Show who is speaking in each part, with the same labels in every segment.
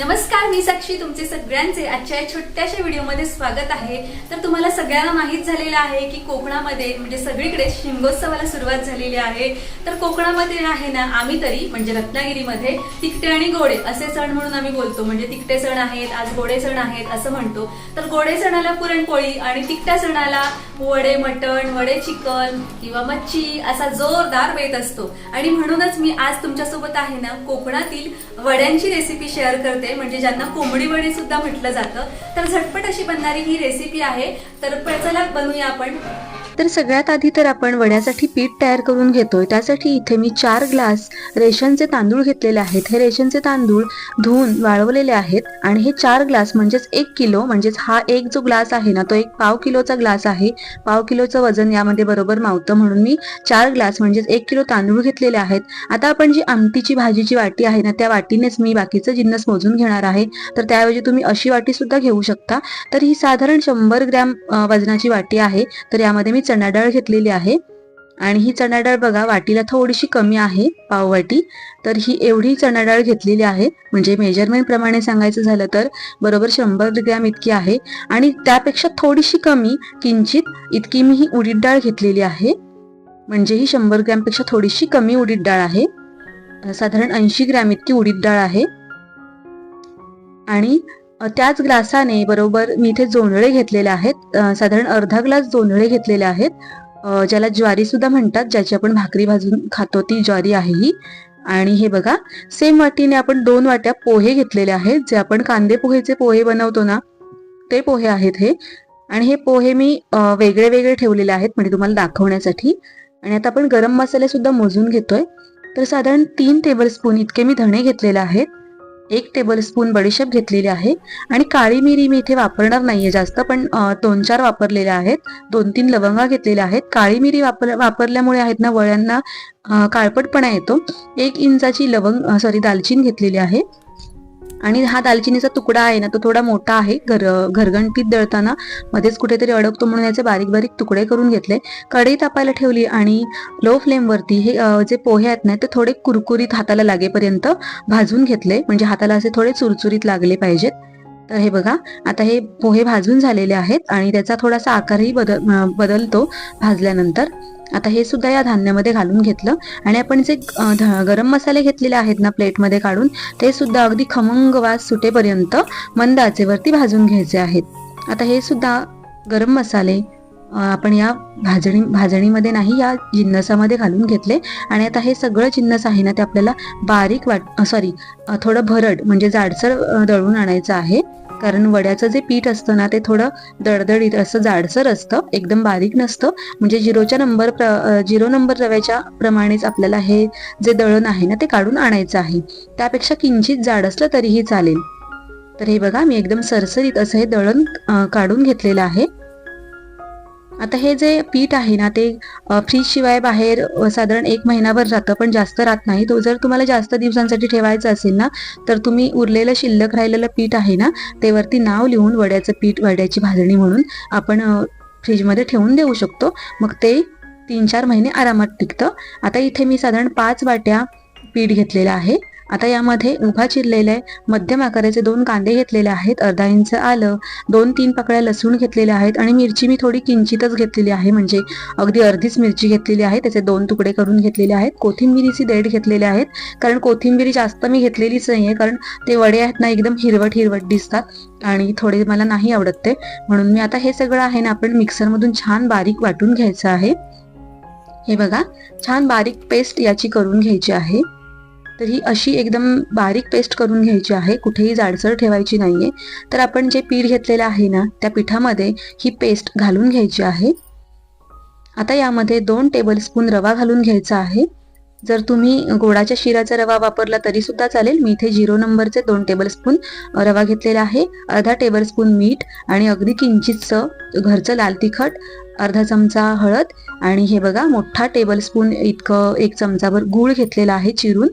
Speaker 1: नमस्कार मी साक्षी. तुमचे सगळ्यांचे आजच्या या छोट्याशा व्हिडिओमध्ये स्वागत आहे. तर तुम्हाला सगळ्यांना माहीत झालेलं आहे की कोकणामध्ये म्हणजे सगळीकडे शिमगोत्सवाला सुरुवात झालेली आहे. तर कोकणामध्ये आहे ना आम्ही तरी म्हणजे रत्नागिरीमध्ये तिकटे आणि गोडे असे सण म्हणून आम्ही बोलतो. म्हणजे तिकटे सण आहेत आज गोडे सण आहेत असं म्हणतो. तर गोडे सणाला पुरणपोळी आणि तिकट्या सणाला वडे मटण वडे चिकन किंवा मच्छी असा जोरदार बेत असतो. आणि म्हणूनच मी आज तुमच्यासोबत आहे ना कोकणातील वड्यांची रेसिपी शेअर करते. म्हणजे ज्यांना कोंबडी वडी सुद्धा म्हटलं जातं. तर झटपट अशी बनणारी ही रेसिपी आहे. तर चला बनवूया आपण.
Speaker 2: तर सगळ्यात आधी तर आपण वड्यासाठी पीठ तयार करून घेतोय. त्यासाठी इथे मी चार ग्लास रेशनचे तांदूळ घेतलेले आहेत. हे रेशनचे तांदूळ धुवून वाळवलेले आहेत. आणि हे चार ग्लास म्हणजेच एक किलो म्हणजेच हा एक जो ग्लास आहे ना तो एक पाव किलोचा ग्लास आहे. पाव किलोचं वजन यामध्ये बरोबर मावतं. म्हणून मी चार ग्लास म्हणजेच एक किलो तांदूळ घेतलेले आहेत. आता आपण जी आमटीची भाजीची वाटी आहे ना त्या वाटीनेच मी बाकीचं जिन्नस मोजून घेणार आहे. तर त्याऐवजी तुम्ही अशी वाटी सुद्धा घेऊ शकता. तर ही साधारण शंभर ग्रॅम वजनाची वाटी आहे. तर यामध्ये मी चणा डाळ घेतलेली आहे. आणि ही चणा डाळ बघा वाटीला थोडीशी कमी आहे पाववाटी तर ही एवढी चणा डाळ घेतलेली आहे. म्हणजे मेजरमेंट प्रमाणे सांगायचं झालं तर बरोबर शंभर ग्रॅम इतकी आहे. आणि त्यापेक्षा थोडीशी कमी किंचित इतकी मी ही उडीद डाळ घेतलेली आहे. म्हणजे ही शंभर ग्रॅमपेक्षा थोडीशी कमी उडीद डाळ आहे. साधारण ऐंशी ग्रॅम इतकी उडीद डाळ आहे. आणि त्याच ग्लासाने बरोबर मी इथे जोंधळे घेतलेले आहेत. साधारण अर्धा ग्लास जोंधळे घेतलेले आहेत. ज्याला ज्वारी सुद्धा म्हणतात ज्याची आपण भाकरी भाजून खातो ती ज्वारी आहे ही. आणि हे बघा सेम वाटीने आपण दोन वाट्या पोहे घेतलेले आहेत. जे आपण कांदे पोहेचे पोहे बनवतो ना ते पोहे आहेत हे. आणि हे पोहे मी वेगळे वेगळे ठेवलेले आहेत म्हणजे तुम्हाला दाखवण्यासाठी. आणि आता आपण गरम मसाले सुद्धा मोजून घेतोय. तर साधारण तीन टेबलस्पून इतके मी धणे घेतलेले आहेत. एक टेबलस्पून बडीशेप घेतलेली आहे. आणि काळी मिरी मी इथे वापरणार नाहीये जास्त पण दोन चार वापरलेल्या आहेत. दोन तीन लवंगा घेतलेल्या आहेत. काळी मिरी वापर वापरल्यामुळे आहेत ना वळ्यांना काळपटपणा येतो. एक इंचाची लवंग सॉरी दालचीन घेतलेली आहे. आणि हा दालचिनीचा तुकडा आहे ना तो थोडा मोठा आहे. घर घरगंटीत दळताना मध्येच कुठेतरी अडकतो म्हणून याचे बारीक बारीक तुकडे करून घेतले. कढई तापायला ठेवली आणि लो फ्लेमवरती हे जे पोहे आहेत ना ते थोडे कुरकुरीत हाताला लागेपर्यंत भाजून घेतले. म्हणजे हाताला असे थोडे चुरचुरीत लागले पाहिजेत. तर हे बघा आता हे पोहे भाजून झालेले आहेत आणि त्याचा थोडासा आकारही बदल बदलतो भाजल्यानंतर. आता हे सुद्धा या धान्यामध्ये घालून घेतलं. आणि आपण जे ध- गरम मसाले घेतलेले आहेत ना प्लेटमध्ये काढून ते सुद्धा अगदी खमंग वास सुटेपर्यंत मंद आचेवरती भाजून घ्यायचे आहेत. आता हे सुद्धा गरम मसाले आपण या भाजणी भाजणीमध्ये नाही या जिन्नसामध्ये घालून घेतले. आणि आता हे सगळं जिन्नस आहे ना ते आपल्याला बारीक वाट सॉरी थोडं भरड म्हणजे जाडसर दळून आणायचं आहे. कारण वड्याचं जे पीठ असतं ना ते थोडं दडदडीत असं जाडसर असतं एकदम बारीक नसतं. म्हणजे झिरोच्या नंबर प्र झिरो नंबर रव्याच्या प्रमाणेच आपल्याला हे जे दळण आहे ना ते काढून आणायचं आहे. त्यापेक्षा किंचित जाड असलं तरीही चालेल. तर हे बघा मी एकदम सरसरीत असं हे दळण काढून घेतलेलं आहे. आता हे जे पीठ आहे ना ते फ्रीज शिवाय बाहेर साधारण एक महिनाभर राहतं पण जास्त राहत नाही. तो जर तुम्हाला जास्त दिवसांसाठी ठेवायचं असेल ना तर तुम्ही उरलेलं शिल्लक राहिलेलं पीठ आहे ना ते वरती नाव लिहून वड्याचं पीठ वड्याची भाजणी म्हणून आपण फ्रीजमध्ये ठेवून देऊ शकतो. मग ते तीन चार महिने आरामात टिकतं. आता इथे मी साधारण पाच वाट्या पीठ घेतलेलं आहे. आता यामध्ये उभा चिरलेले मध्यम आकाराचे दोन कांदे घेतलेले आहेत. अर्धा इंच आलं दोन तीन पकड्या लसूण घेतलेल्या आहेत आणि मिरची मी थोडी किंचितच घेतलेली आहे. म्हणजे अगदी अर्धीच मिरची घेतलेली आहे. त्याचे दोन तुकडे करून घेतलेले आहेत. कोथिंबिरीची देठ घेतलेले आहेत. कारण कोथिंबिरी जास्त मी घेतलेलीच नाही आहे कारण ते वडे आहेत ना एकदम हिरवट हिरवट दिसतात आणि थोडे मला नाही आवडत ते. म्हणून मी आता हे सगळं आहे ना आपण मिक्सरमधून छान बारीक वाटून घ्यायचं आहे. हे बघा छान बारीक पेस्ट याची करून घ्यायची आहे. तर ही अशी एकदम बारीक पेस्ट करून घ्यायची आहे. कुठेही जाडसर ठेवायची नाहीये. तर आपण जे पीठ घेतलेलं आहे ना त्या पिठामध्ये ही पेस्ट घालून घ्यायची आहे. आता यामध्ये दोन टेबलस्पून रवा घालून घ्यायचा आहे. जर तुम्ही गोडाच्या शिराचा रवा वापरला तरी सुद्धा चालेल. मी इथे झिरो नंबरचे दोन टेबलस्पून रवा घेतलेला आहे. अर्धा टेबलस्पून मीठ आणि अगदी किंचितचं घरचं लाल तिखट अर्धा चमचा हळद आणि हे बघा मोठा टेबलस्पून इतकं एक चमचाभर गूळ घेतलेला आहे चिरून.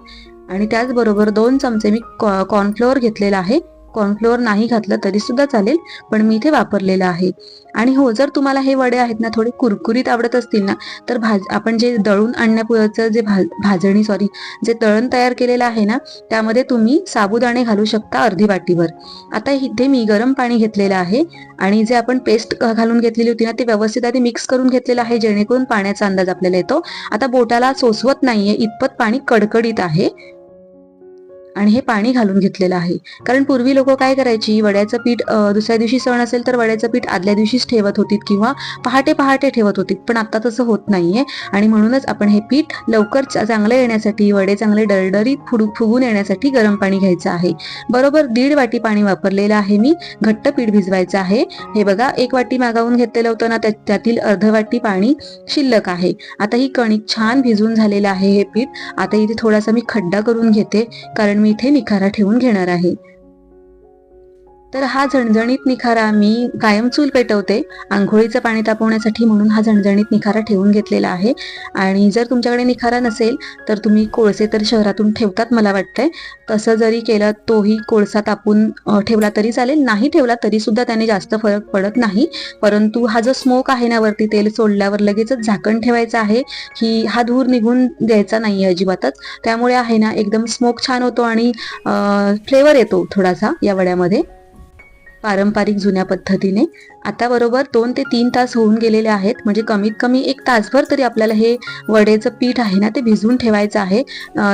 Speaker 2: आणि त्याचबरोबर दोन चमचे मी कॉर्नफ्लोअर घेतलेला आहे. कॉर्नफ्लोअर नाही घातलं तरी सुद्धा चालेल पण मी इथे वापरलेलं आहे. आणि हो जर तुम्हाला हे वडे आहेत ना थोडे कुरकुरीत आवडत असतील ना तर भाज आपण जे दळून आणण्यापूर्वीचं जे भाज भाजणी सॉरी जे तळण तयार केलेलं आहे ना त्यामध्ये तुम्ही साबुदाणे घालू शकता अर्धी वाटीभर. आता इथे मी गरम पाणी घेतलेलं आहे आणि जे आपण पेस्ट घालून घेतलेली होती ना ते व्यवस्थित आधी मिक्स करून घेतलेलं आहे जेणेकरून पाण्याचा अंदाज आपल्याला येतो. आता बोटाला सोसवत नाहीये इतपत पाणी कडकडीत आहे. आणि हे पाणी घालून घेतलेलं आहे. कारण पूर्वी लोक काय करायची वड्याचं पीठ दुसऱ्या दिवशी सण असेल तर वड्याचं पीठ आदल्या दिवशीच ठेवत होतीत किंवा पहाटे पहाटे ठेवत होतीत. पण आता तसं होत नाहीये. आणि म्हणूनच आपण हे पीठ लवकर चांगलं येण्यासाठी वडे चांगले डरडरीत फुडू फुगून येण्यासाठी गरम पाणी घ्यायचं आहे. बरोबर दीड वाटी पाणी वापरलेलं आहे मी. घट्ट पीठ भिजवायचं आहे. हे बघा एक वाटी मागावून घेतलेलं होतं ना त्या- त्यातील अर्ध वाटी पाणी शिल्लक आहे. आता ही कणिक छान भिजून झालेलं आहे हे पीठ. आता इथे थोडासा मी खड्डा करून घेते. कारण मी इथे निखारा ठेवून घेणार आहे. तर हा झणझणीत निखारा मी कायम चूल पेटवते. आंघोळीचं पाणी तापवण्यासाठी म्हणून हा झणझणीत निखारा ठेवून घेतलेला आहे. आणि जर तुमच्याकडे निखारा नसेल तर तुम्ही कोळसे तर शहरातून ठेवतात मला वाटतंय. तसं जरी केलं तोही कोळसा तापून ठेवला तरी चालेल. नाही ठेवला तरी सुद्धा त्याने जास्त फरक पडत नाही. परंतु हा जो स्मोक आहे ना वरती तेल सोडल्यावर लगेचच झाकण ठेवायचं आहे. की हा धूर निघून द्यायचा नाही अजिबातच. त्यामुळे आहे ना एकदम स्मोक छान होतो आणि फ्लेवर येतो थोडासा या वड्यामध्ये. पारंपरिक जुन्या पद्धतीने आता बरोबर दोन ते तीन तास होऊन गेलेले आहेत. म्हणजे कमीत कमी एक तासभर तरी आपल्याला हे वडेचं पीठ आहे ना ते भिजवून ठेवायचं आहे.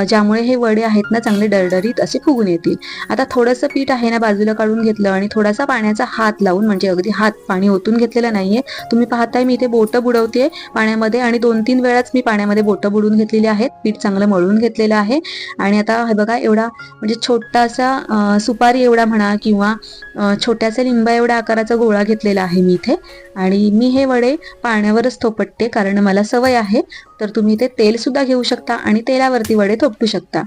Speaker 2: ज्यामुळे हे वडे आहेत ना चांगले डरडरीत असे फुगून येतील. आता थोडंसं पीठ आहे ना बाजूला काढून घेतलं आणि थोडासा पाण्याचा हात लावून म्हणजे अगदी हात पाणी ओतून घेतलेलं नाहीये. तुम्ही पाहताय मी इथे बोटं बुडवते पाण्यामध्ये आणि दोन तीन वेळाच मी पाण्यामध्ये बोटं बुडून घेतलेली आहेत. पीठ चांगलं मळून घेतलेलं आहे. आणि आता हे बघा एवढा म्हणजे छोटासा सुपारी एवढा म्हणा किंवा अं, छोट्यासा लिंबा एवढा आकाराचा गोळा घेतलेला आहे मी इथे. आणि मी हे वडे पाण्यावरच थोपटते कारण मला सवय आहे. तर तुम्ही ते तेल सुद्धा घेऊ शकता आणि तेलावरती वडे थोपटू शकता.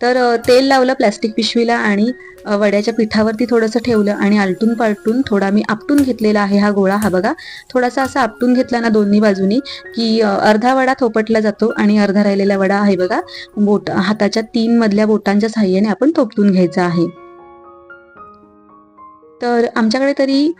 Speaker 2: तर तेल लावलं प्लॅस्टिक पिशवीला आणि वड्याच्या पिठावरती थोडंसं ठेवलं आणि आलटून पालटून थोडा मी आपटून घेतलेला आहे हा गोळा हा बघा. थोडासा असा आपटून घेतला ना दोन्ही बाजूनी की अर्धा वडा थोपटला जातो आणि अर्धा राहिलेला वडा आहे बघा. बोट हाताच्या तीन मधल्या बोटांच्या साह्याने आपण थोपटून घ्यायचा आहे. तर आमच्याकडे तरी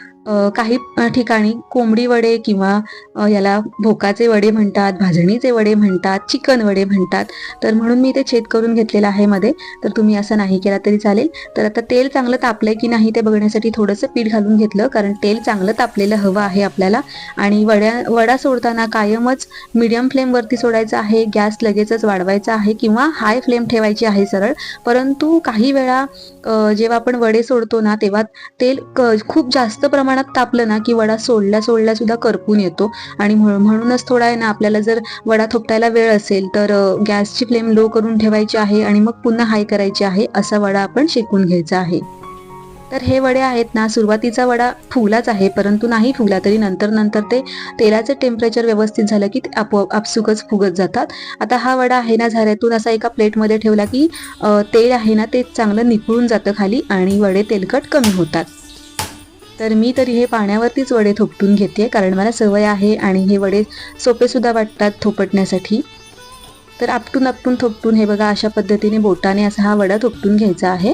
Speaker 2: काही ठिकाणी कोंबडी वडे किंवा याला भोकाचे वडे म्हणतात भाजणीचे वडे म्हणतात चिकन वडे म्हणतात. तर म्हणून मी ते छेद करून घेतलेलं आहे मध्ये. तर तुम्ही असं नाही केला तरी चालेल. तर आता तेल चांगलं तापलंय की नाही ते बघण्यासाठी थोडंसं पीठ घालून घेतलं कारण तेल चांगलं तापलेलं हवं आहे आपल्याला. आणि वड्या वडा सोडताना कायमच मिडियम फ्लेमवरती सोडायचा आहे गॅस लगेचच वाढवायचा आहे किंवा हाय फ्लेम ठेवायची आहे सरळ. परंतु काही वेळा जेव्हा आपण वडे सोडतो ना तेव्हा तेल क- खूप जास्त प्रमाणात तापलं ना की वडा सोडल्या सोडल्या सुद्धा करपून येतो. आणि म्हणून- म्हणूनच थोडा आहे ना आपल्याला जर वडा थोपटायला वेळ असेल तर गॅसची फ्लेम लो करून ठेवायची आहे आणि मग पुन्हा हाय करायची आहे असा वडा आपण शेकून घ्यायचा आहे. तर हे वडे आहेत ना सुरुवातीचा वडा फुगलाच आहे परंतु नाही फुगला तरी नंतर नंतर ते तेलाचं टेम्परेचर व्यवस्थित झालं की ते आपोआप आपसुकच फुगत जातात. आता हा वडा आहे ना झाऱ्यातून असा एका प्लेटमध्ये ठेवला की तेल आहे ना ते चांगलं निखळून जातं खाली आणि वडे तेलकट कमी होतात. तर मी तरी हे पाण्यावरतीच वडे थोपटून घेते कारण मला सवय आहे आणि हे वडे सोपेसुद्धा वाटतात थोपटण्यासाठी. तर आपटून आपटून थोपटून हे बघा अशा पद्धतीने बोटाने असा हा वडा थोपटून घ्यायचा आहे.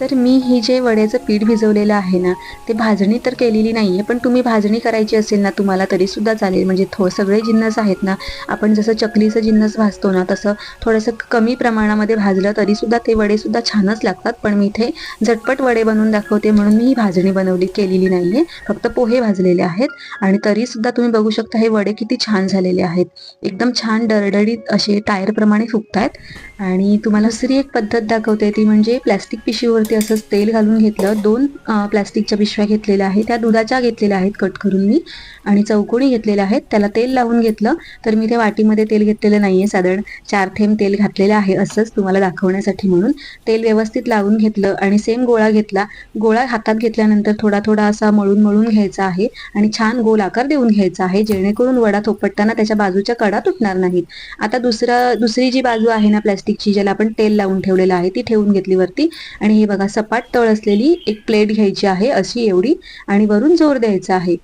Speaker 2: तर मी ही जे वड्याचं पीठ भिजवलेलं आहे ना ते भाजणी तर केलेली नाही आहे पण तुम्ही भाजणी करायची असेल ना तुम्हाला तरीसुद्धा चालेल. म्हणजे थो सगळे जिन्नस आहेत ना आपण जसं चकलीचं जिन्नस भाजतो ना तसं थोडंसं कमी प्रमाणामध्ये भाजलं तरीसुद्धा ते वडेसुद्धा छानच लागतात. पण मी इथे झटपट वडे बनवून दाखवते म्हणून मी ही भाजणी बनवली केलेली नाही आहे फक्त पोहे भाजलेले आहेत आणि तरीसुद्धा तुम्ही बघू शकता हे वडे किती छान झालेले आहेत. एकदम छान डरडडीत असे टायरप्रमाणे फुगत आहेत आणि तुम्हाला दुसरी एक पद्धत दाखवते ती म्हणजे प्लॅस्टिक पिशीवर वड्यावरती असंच तेल घालून घेतलं दोन प्लॅस्टिकच्या प्लास्टिकच्या पिशव्या घेतलेल्या आहेत त्या दुधाच्या घेतलेल्या आहेत कट करून मी आणि चौकोनी घेतलेल्या आहेत. त्याला तेल लावून घेतलं तर मी ते वाटीमध्ये तेल घेतलेलं नाहीये साधारण चार थेंब तेल घातलेलं आहे असंच तुम्हाला दाखवण्यासाठी म्हणून. तेल व्यवस्थित लावून घेतलं आणि सेम गोळा घेतला. गोळा हातात घेतल्यानंतर थोडा थोडा असा मळून मळून घ्यायचा आहे आणि छान गोल आकार देऊन घ्यायचा आहे जेणेकरून वडा थोपटताना त्याच्या बाजूच्या कडा तुटणार नाहीत. आता दुसरं दुसरी जी बाजू आहे ना प्लॅस्टिकची ज्याला आपण तेल लावून ठेवलेलं आहे ती ठेवून घेतली वरती आणि हे बघा सपाट तळ असलेली एक प्लेट घ्यायची आहे अशी एवढी आणि वरून जोर द्यायचा आहे.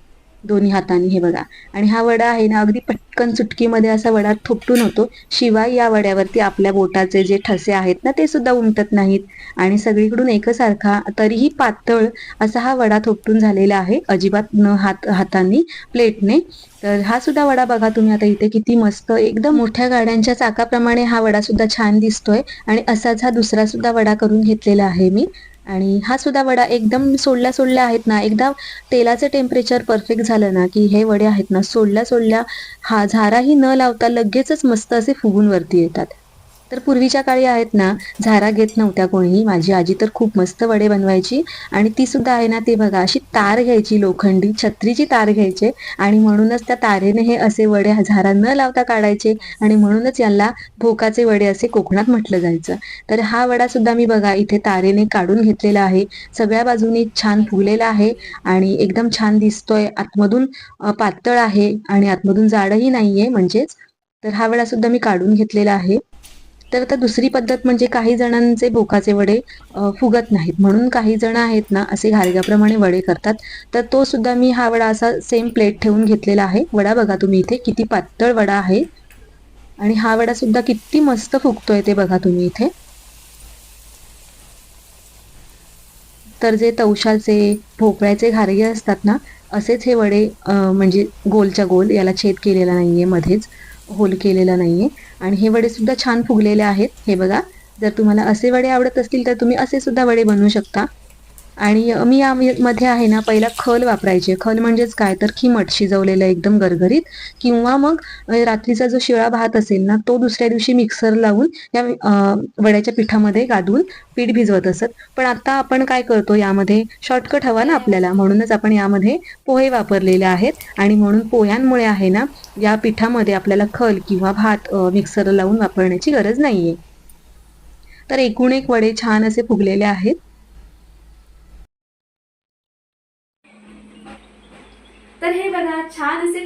Speaker 2: दोन्ही हाताने हे बघा. आणि हा वडा आहे ना अगदी पटकन चुटकीमध्ये असा वडा थोपटून होतो. शिवाय या वड्यावरती आपल्या बोटाचे जे ठसे आहेत ना ते सुद्धा उमटत नाहीत. आणि सगळीकडून एकसारखा तरीही पातळ असा हा वडा थोपटून झालेला आहे अजिबात न हात हातांनी प्लेटने. तर हा सुद्धा वडा बघा तुम्ही आता इथे किती मस्त एकदम मोठ्या गाड्यांच्या चाकाप्रमाणे हा वडा सुद्धा छान दिसतोय. आणि असाच हा दुसरा सुद्धा वडा करून घेतलेला आहे मी. आणि हा सुद्धा वडा एकदम सोडल्या सोडल्या आहेत ना एकदा तेलाचं टेम्परेचर परफेक्ट झालं ना की हे वडे आहेत ना सोडल्या सोडल्या हा झाराही न लावता लगेचच मस्त असे फुगून वरती येतात. तर पूर्वीच्या काळी आहेत ना झारा घेत नव्हत्या कोणी. माझी आजी तर खूप मस्त वडे बनवायची आणि ती सुद्धा आहे ना ते बघा अशी तार घ्यायची लोखंडी छत्रीची तार घ्यायचे आणि म्हणूनच त्या तारेने हे असे वडे झारा न लावता काढायचे आणि म्हणूनच याला भोकाचे वडे असे कोकणात म्हटलं जायचं. तर हा वडा सुद्धा मी बघा इथे तारेने काढून घेतलेला आहे. सगळ्या बाजूनी छान फुगलेला आहे आणि एकदम छान दिसतोय. आतमधून पातळ आहे आणि आतमधून जाडही नाहीये म्हणजेच. तर हा वडा सुद्धा मी काढून घेतलेला आहे. तर आता दुसरी पद्धत म्हणजे काही जणांचे भोकाचे वडे फुगत नाहीत. म्हणून काही जण आहेत ना असे घारग्याप्रमाणे वडे करतात. तर तो सुद्धा मी हा वडा असा सेम प्लेट ठेवून घेतलेला आहे. वडा बघा तुम्ही इथे किती पातळ वडा आहे. आणि हा वडा सुद्धा किती मस्त फुगतोय ते बघा तुम्ही इथे. तर जे तवशाचे भोपळ्याचे घारगे असतात ना असेच हे वडे म्हणजे गोलच्या गोल याला छेद केलेला नाहीये मध्येच. होल केलेला नाहीये. आणि हे वडे सुद्धा छान फुगलेले आहेत. हे बघा जर तुम्हाला असे वडे आवडत असतील तर तुम्ही असे सुद्धा वडे बनवू शकता. आणि मी यामध्ये आहे ना पहिला खल वापरायचे. खल म्हणजेच काय? तर खिमट शिजवलेलं एकदम गरगरीत किंवा मग रात्रीचा जो शिळा भात असेल ना तो दुसऱ्या दिवशी मिक्सर लावून या वड्याच्या पिठामध्ये गादून पीठ भिजवत असत. पण आता आपण काय करतो यामध्ये शॉर्टकट हवा ना आपल्याला म्हणूनच आपण यामध्ये पोहे वापरलेले आहेत. आणि म्हणून पोह्यांमुळे आहे ना या पिठामध्ये आपल्याला खल किंवा भात मिक्सर लावून वापरण्याची गरज नाहीये. तर एकूण एक वडे छान असे फुगलेले आहेत
Speaker 1: तर हे बघा छान असे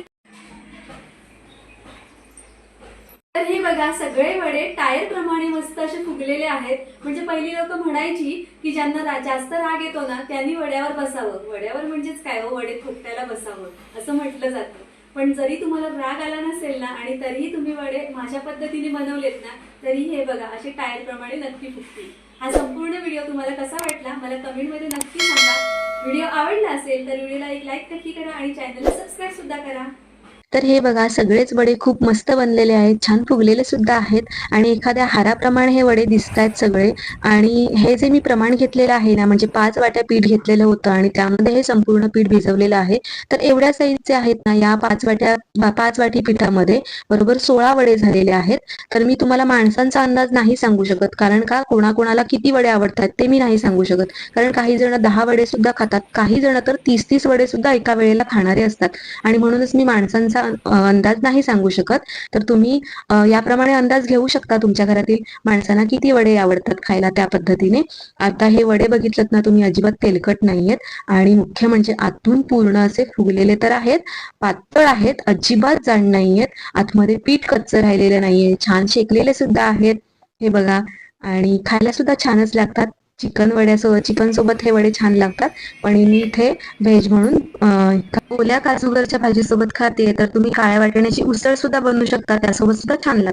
Speaker 1: तर हे बघा सगळे वडे टायर प्रमाणे मस्त असे फुगलेले आहेत. म्हणजे पहिली लोक म्हणायची की ज्यांना जास्त राग येतो ना त्यांनी वड्यावर बसावं. वड्यावर म्हणजेच काय हो? वडे फुगतायला बसावं असं म्हटलं जातं. पण जरी तुम्हाला राग आला नसेल ना आणि तरीही तुम्ही वडे माझ्या पद्धतीने बनवलेत ना तरी हे बघा असे टायर प्रमाणे नक्की फुटतील हा संपूर्ण व्हिडिओ तुम्हाला कसा वाटला मला कमेंटमध्ये नक्की सांगा. व्हिडिओ आवडला असेल तर व्हिडिओला एक लाईक नक्की करा आणि चॅनलला सबस्क्राईब सुद्धा करा.
Speaker 2: तर हे बघा सगळेच वडे खूप मस्त बनलेले आहेत छान फुगलेले सुद्धा आहेत आणि एखाद्या हाराप्रमाणे हे वडे दिसत आहेत सगळे. आणि हे जे मी प्रमाण घेतलेलं आहे ना म्हणजे पाच वाट्या पीठ घेतलेलं होतं आणि त्यामध्ये हे संपूर्ण पीठ भिजवलेलं आहे तर एवढ्या साईजचे आहेत ना या पाच वाट्या पाच वाटी पिठामध्ये बरोबर सोळा वडे झालेले आहेत. तर मी तुम्हाला माणसांचा अंदाज नाही सांगू शकत कारण का कोणाकोणाला किती वडे आवडतात ते मी नाही सांगू शकत. कारण काही जण दहा वडे सुद्धा खातात काही जण तर तीस तीस वडे सुद्धा एका वेळेला खाणारे असतात. आणि म्हणूनच मी माणसांचा अ, अंदाज नाही सांगू शकत. तर तुम्ही याप्रमाणे अंदाज घेऊ शकता तुमच्या घरातील माणसांना किती वडे आवडतात खायला त्या पद्धतीने. आता हे वडे बघितलं ना तुम्ही अजिबात तेलकट नाहीयेत. आणि मुख्य म्हणजे आतून पूर्ण असे फुगलेले तर आहेत पातळ आहेत अजिबात जाण नाहीयेत. आतमध्ये पीठ कच्चं राहिलेलं नाहीये छान शेकलेले सुद्धा आहेत. हे बघा. आणि खायला सुद्धा छानच लागतात. चिकन वड्यासोबत चिकन सोबत हे वडे छान लागतात. पण मी इथे व्हेज म्हणून ओल्या काजूगरच्या भाजीसोबत खाते तर तुम्ही काळ्या वाटण्याची उसळ सुद्धा बनवू शकता. त्यासोबत सुद्धा छान लागते.